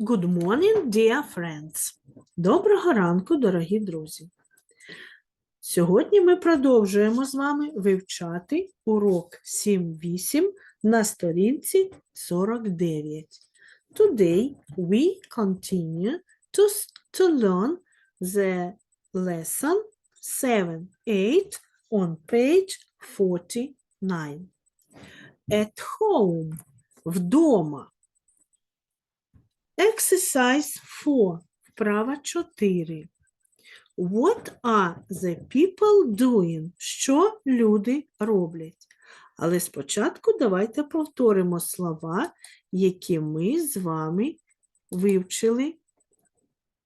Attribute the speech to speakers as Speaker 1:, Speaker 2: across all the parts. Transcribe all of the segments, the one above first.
Speaker 1: Good morning, dear friends. Доброго ранку, дорогі друзі. Сьогодні ми продовжуємо з вами вивчати урок 7.8 на сторінці 49. Today we continue to, to learn the lesson 7.8 on page 49. At home. Вдома. Exercise 4. Вправа 4. What are the people doing? Що люди роблять? Але спочатку давайте повторимо слова, які ми з вами вивчили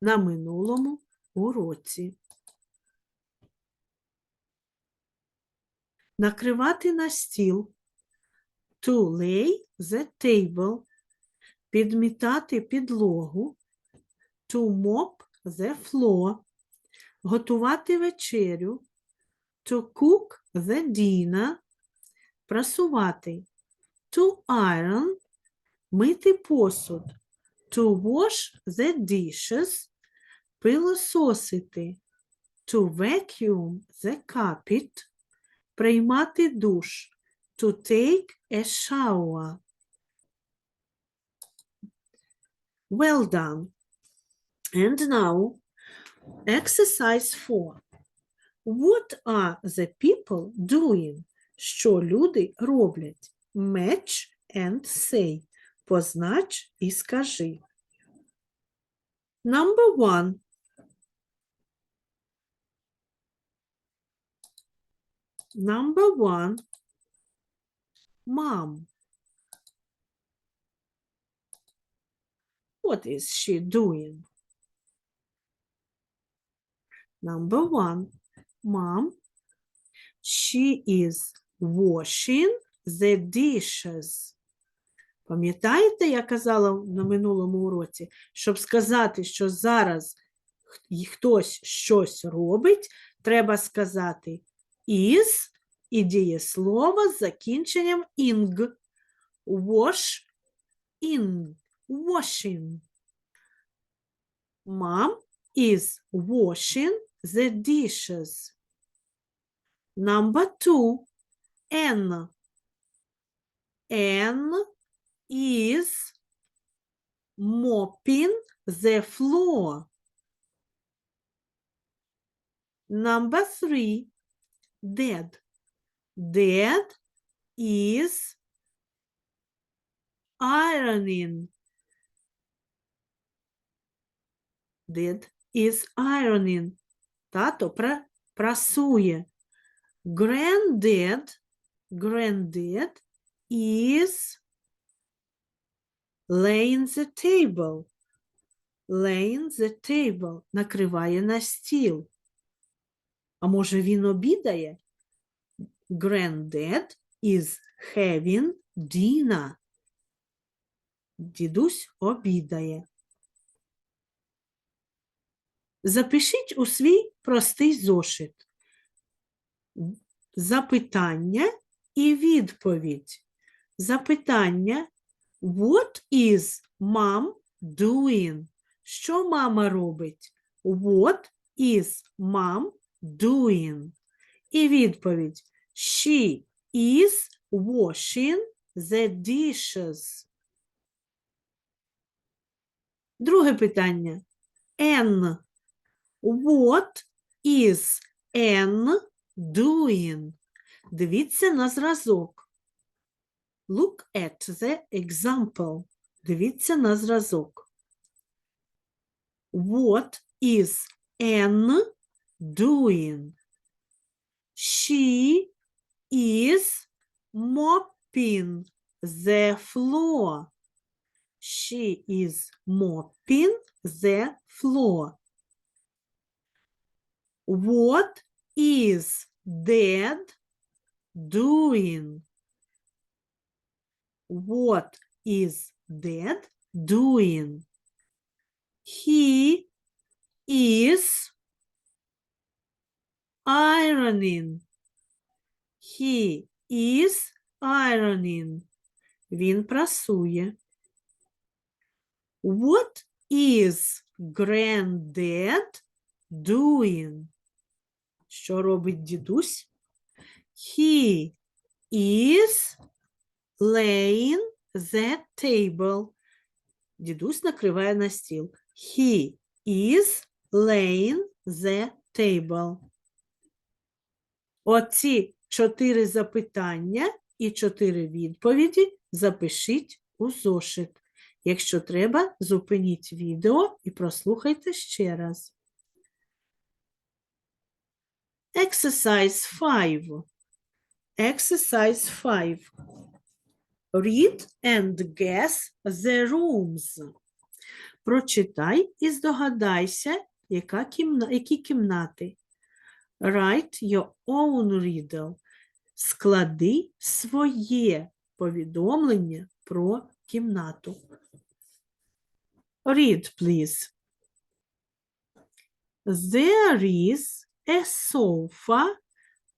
Speaker 1: на минулому уроці. Накривати на стіл. To lay the table підмітати підлогу, to mop the floor, готувати вечерю, to cook the dinner, прасувати, to iron, мити посуд, to wash the dishes, пилососити, to vacuum the carpet, приймати душ, to take a shower. Well done. And now, exercise 4. What are the people doing? Що люди роблять? Match and say. Познач і скажи. Number one. Number one. Mom. What is she doing? Number one, mom, she is washing the dishes. Пам'ятаєте, я казала на минулому уроці, щоб сказати, що зараз хтось щось робить, треба сказати is і дієслово з закінченням ing. Wash in. Washing. Mom is washing the dishes. Number two, N. N is mopping the floor. Number three, Dad. Dad is ironing. Dad is ironing. Тато пра- прасує. Granddad, granddad is laying the table. Laying the table. Накриває на стіл. А може він обідає? Granddad is having dinner. Дідусь обідає. Запишіть у свій простий зошит запитання і відповідь. Запитання What is mom doing? Що мама робить? What is mom doing? І відповідь She is washing the dishes. Друге питання. N. What is N doing? Дивіться на зразок. Look at the example. Дивіться на зразок. What is N doing? She is mopping the floor. She is mopping the floor. What is Dad doing? What is Dad doing? He is ironing. He is ironing. Він прасує. What is granddad doing? Що робить дідусь? He is laying the table. Дідусь накриває на стіл. He is laying the table. Оці чотири запитання і чотири відповіді запишіть у зошит. Якщо треба, зупиніть відео і прослухайте ще раз. Exercise 5. Exercise 5. Read and guess the rooms. Прочитай і здогадайся, яка кімна... які кімнати. Write your own riddle. Склади своє повідомлення про кімнату. Read, please. There is a sofa,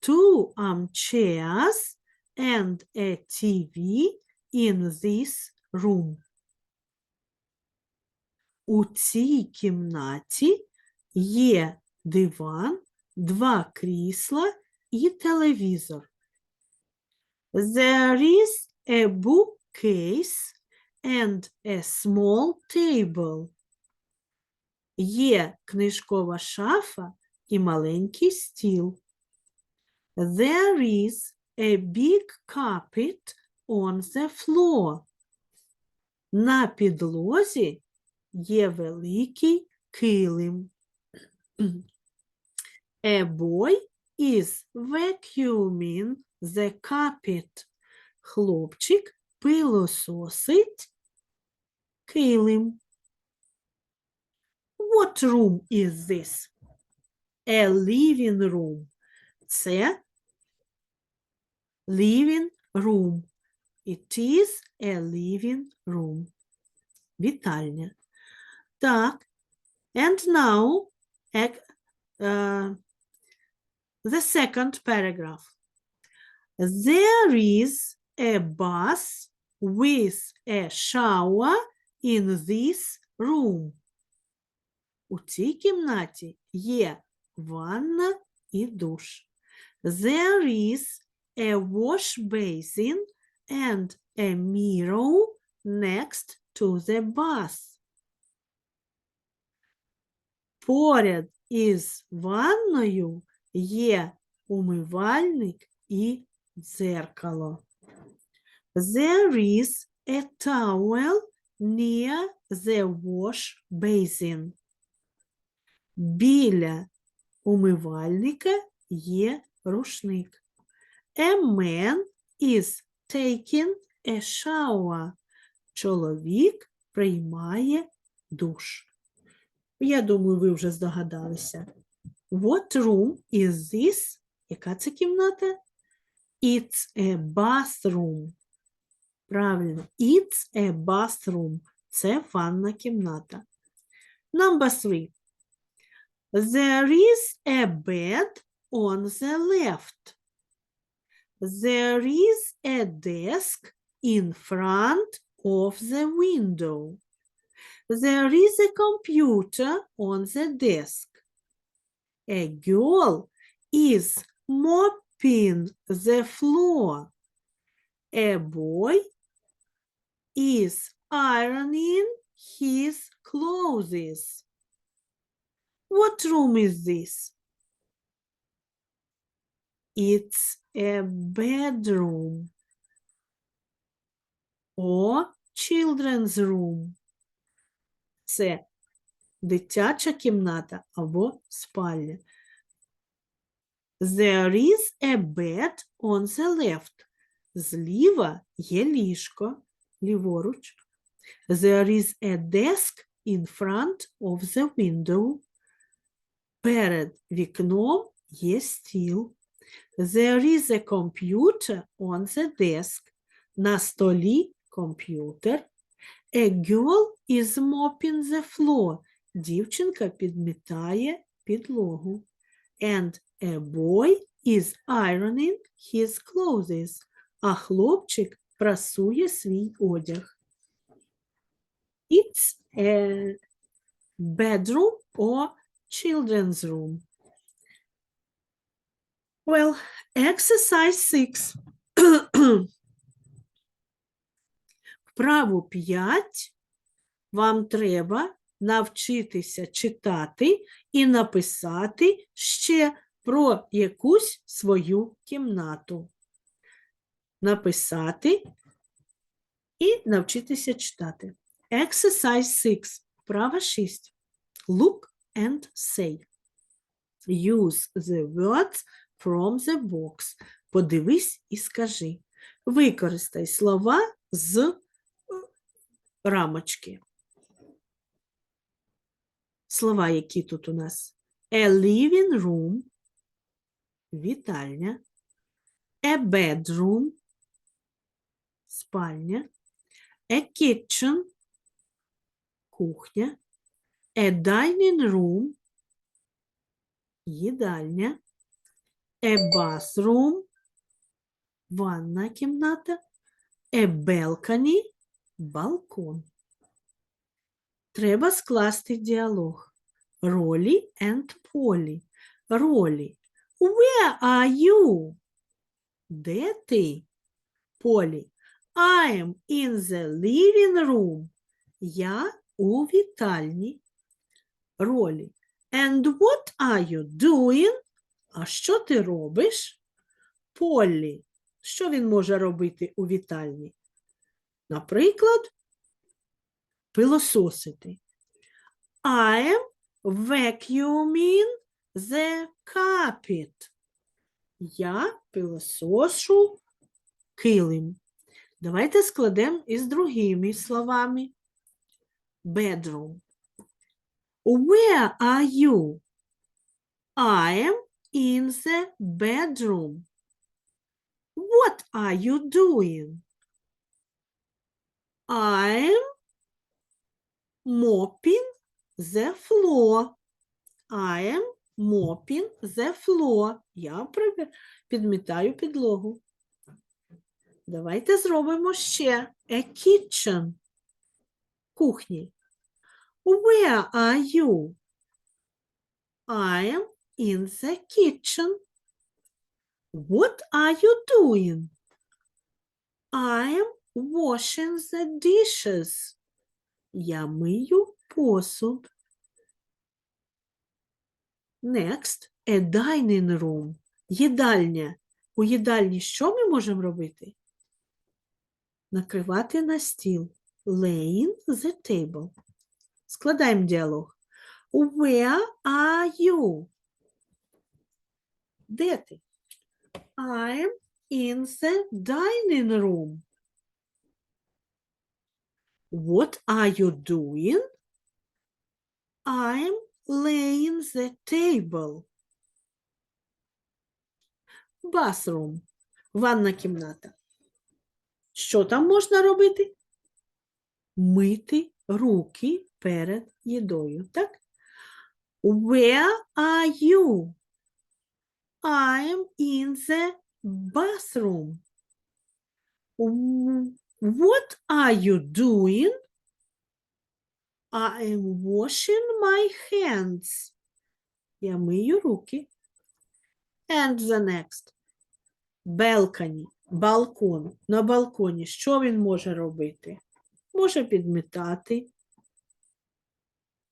Speaker 1: two armchairs, and a TV in this room. У цій кімнаті є диван, два крісла і телевізор. There is a bookcase and a small table. Є книжкова шафа і маленький стіл. There is a big carpet on the floor. На підлозі є великий килим. A boy is vacuuming the carpet. Хлопчик пилососить килим. What room is this? A living room. Це living room. It is a living room. Вітальня. Так. And now ec- uh, the second paragraph. There is a bath with a shower in this room. У цій кімнаті є ванна і душ. There is a wash basin and a mirror next to the bath. Поряд із ванною є умивальник і дзеркало. There is a towel near the wash basin. Біля умивальника є рушник. A man is taking a shower. Чоловік приймає душ. Я думаю, ви вже здогадалися. What room is this? Яка це кімната? It's a bathroom. Правильно, it's a bathroom. Це ванна кімната. Number three. There is a bed on the left. There is a desk in front of the window. There is a computer on the desk. A girl is mopping the floor. A boy is ironing his clothes. What room is this? It's a bedroom or children's room. Це дитяча кімната або спальня. There is a bed on the left. Зліва є ліжко, ліворуч. There is a desk in front of the window. Перед вікном є стіл. There is a computer on the desk. На столі комп'ютер. A girl is mopping the floor. Дівчинка підмітає підлогу. And a boy is ironing his clothes. А хлопчик прасує свій одяг. It's a bedroom or children's room. Well, exercise 6. Вправу 5 вам треба навчитися читати і написати ще про якусь свою кімнату. Написати і навчитися читати. Exercise 6. Вправа 6. Look and say. Use the words from the box. Подивись і скажи. Використай слова з е, рамочки. Слова, які тут у нас? A living room, вітальня, a bedroom, спальня, a kitchen, кухня, a dining room, їдальня, a bathroom, ванна кімната, a balcony, балкон. Треба скласти діалог. Ролі and Полі. Ролі. Where are you? Де ти? Полі. I am in the living room. Я у вітальні. Ролі. And what are you doing? А що ти робиш? Полі. Що він може робити у вітальні? Наприклад, пилососити. I am vacuuming the carpet. Я пилосошу килим. Давайте складемо із другими словами. Bedroom. Where are you? I am in the bedroom. What are you doing? I'm mopping the floor. I am mopping the floor. Я підмітаю підлогу. Давайте зробимо ще a kitchen. Кухні. Where are you? I am in the kitchen. What are you doing? I am washing the dishes. Я мию посуд. Next, a dining room. Їдальня. У їдальні що ми можемо робити? Накривати на стіл. Laying the table. Складаємо діалог. Where are you? Де ти? I'm in the dining room. What are you doing? I'm laying the table. Bathroom. Ванна кімната. Що там можна робити? Мити руки перед їдою, так? Where are you? I'm in the bathroom. What are you doing? I am washing my hands. Я мию руки. And the next. Balcony. Балкон. На балконі. Що він може робити? Може підмітати.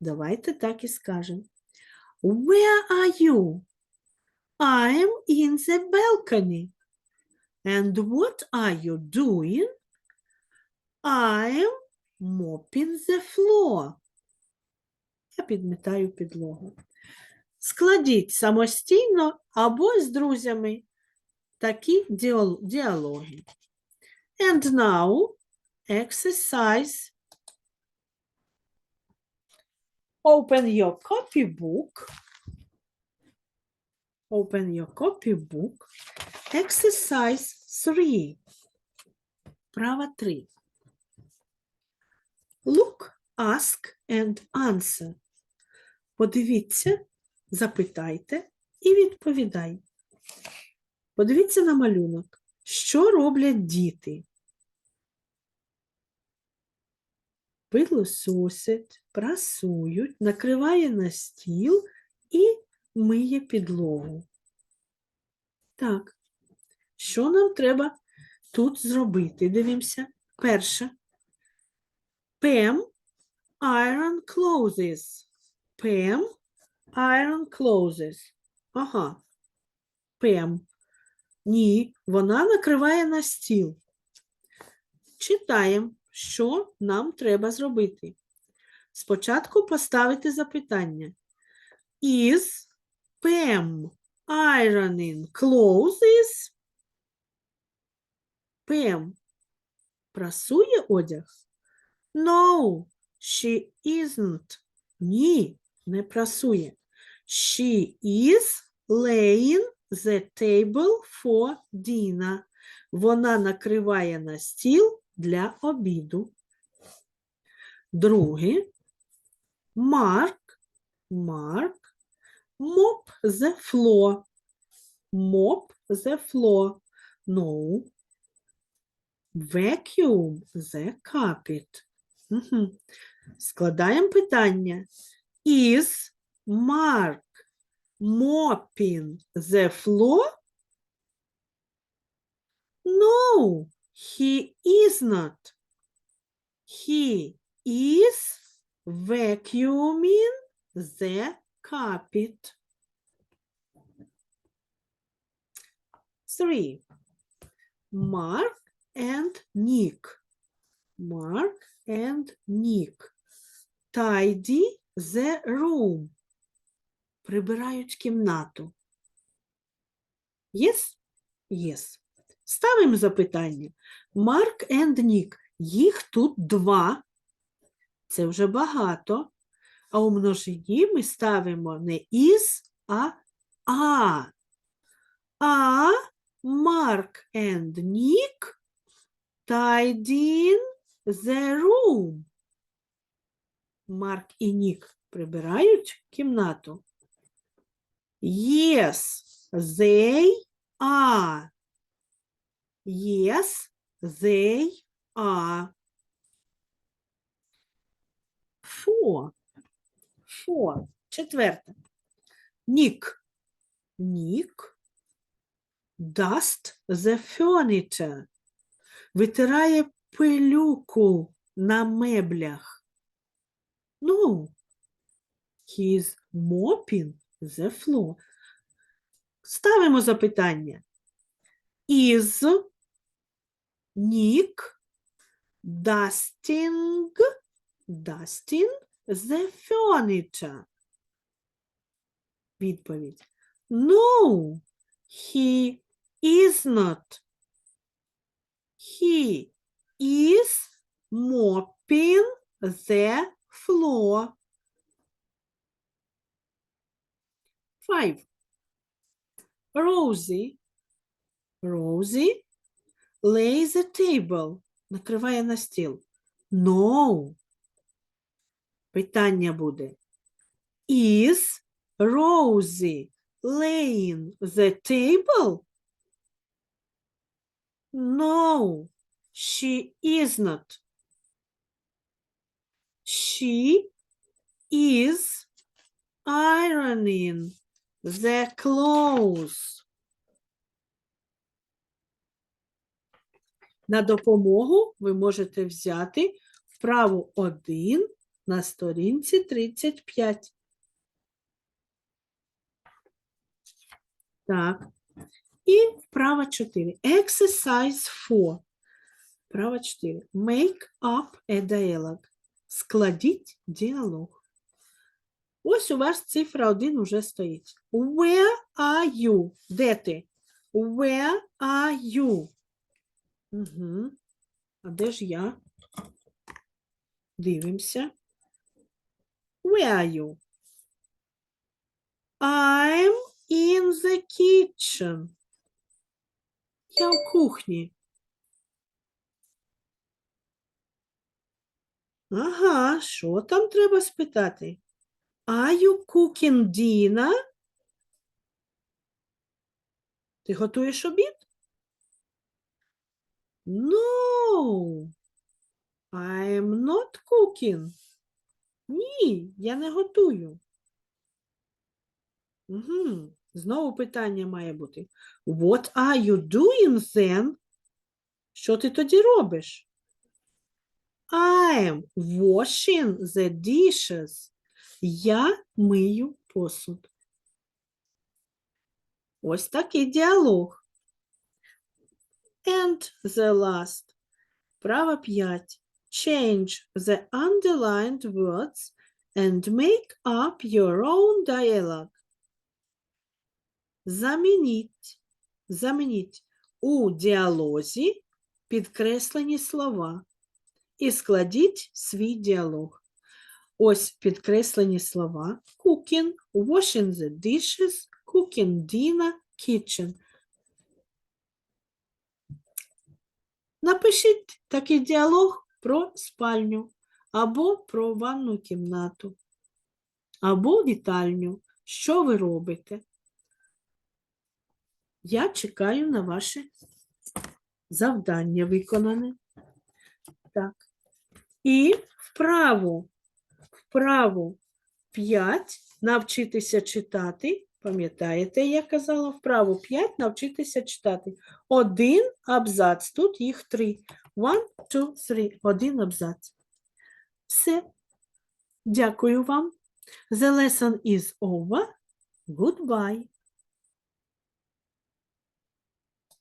Speaker 1: Давайте так і скажемо. Where are you? I am in the balcony. And what are you doing? I am mopping the floor. Я підмітаю підлогу. Складіть самостійно або з друзями такі діалоги. And now exercise. Open your copybook. Open your copybook. Exercise 3. Права 3. Look, ask and answer. Подивіться, запитайте і відповідай. Подивіться на малюнок. Що роблять діти? Пилососять, прасують, накриває на стіл і миє підлогу. Так, що нам треба тут зробити? Дивимося. Перше. Пем iron clothes. Пем iron clothes. Ага. Пем. Ні, вона накриває на стіл. Читаємо, що нам треба зробити. Спочатку поставити запитання. Is Pam ironing clothes? Пем прасує одяг? No, she isn't. Ні, не прасує. She is laying the table for dinner. Вона накриває на стіл для обіду. Друге. Марк. Марк. Mop the floor. Mop the floor. No. Vacuum the carpet. Угу. Складаємо питання. Is Mark mopping the floor? No, he is not. He is vacuuming the carpet. Three. Mark and Nick. Mark and Nick. Tidy the room. Прибирають кімнату. Yes? Yes. Ставимо запитання. Марк and Нік. Їх тут два. Це вже багато. А у множині ми ставимо не із, а а. А Марк and Нік tidying the room. Марк і Нік прибирають кімнату. Yes, they are. Yes, they are. Four. Four. Четверте. Нік. Нік. Dust the furniture. Витирає пилюку на меблях. Ну, he is mopping the floor. Ставимо запитання. Is Nick dusting, dusting the furniture? Відповідь. No, he is not. He is mopping the floor. Five. Rosie. Rosie lays the table. Накриває на стіл. No. Питання буде. Is Rosie laying the table? No, she is not. She is ironing the clothes. На допомогу ви можете взяти вправу 1 на сторінці 35. Так. І вправа 4. Exercise 4. Вправа 4. Make up a dialogue. Складіть діалог. Ось у вас цифра 1 вже стоїть. Where are you? Де ти? Where are you? Угу. А де ж я? Дивимося. Where are you? I'm in the kitchen. Я в кухні. Ага, що там треба спитати? Are you cooking dinner? Ти готуєш обід? No. I'm not cooking. Ні, я не готую. Угу. Знову питання має бути. What are you doing then? Що ти тоді робиш? I'm washing the dishes. Я мию посуд. Ось такий діалог. And the last. Право 5. Change the underlined words and make up your own dialogue. Замініть, замініть у діалозі підкреслені слова і складіть свій діалог. Ось підкреслені слова cooking, washing the dishes, cooking dinner, kitchen. Напишіть такий діалог про спальню або про ванну кімнату, або вітальню. Що ви робите? Я чекаю на ваше завдання виконане. Так. І вправо, вправо 5 навчитися читати. Пам'ятаєте, я казала, вправо 5 навчитися читати. Один абзац, тут їх три. One, two, three. Один абзац. Все. Дякую вам. The lesson is over. Goodbye.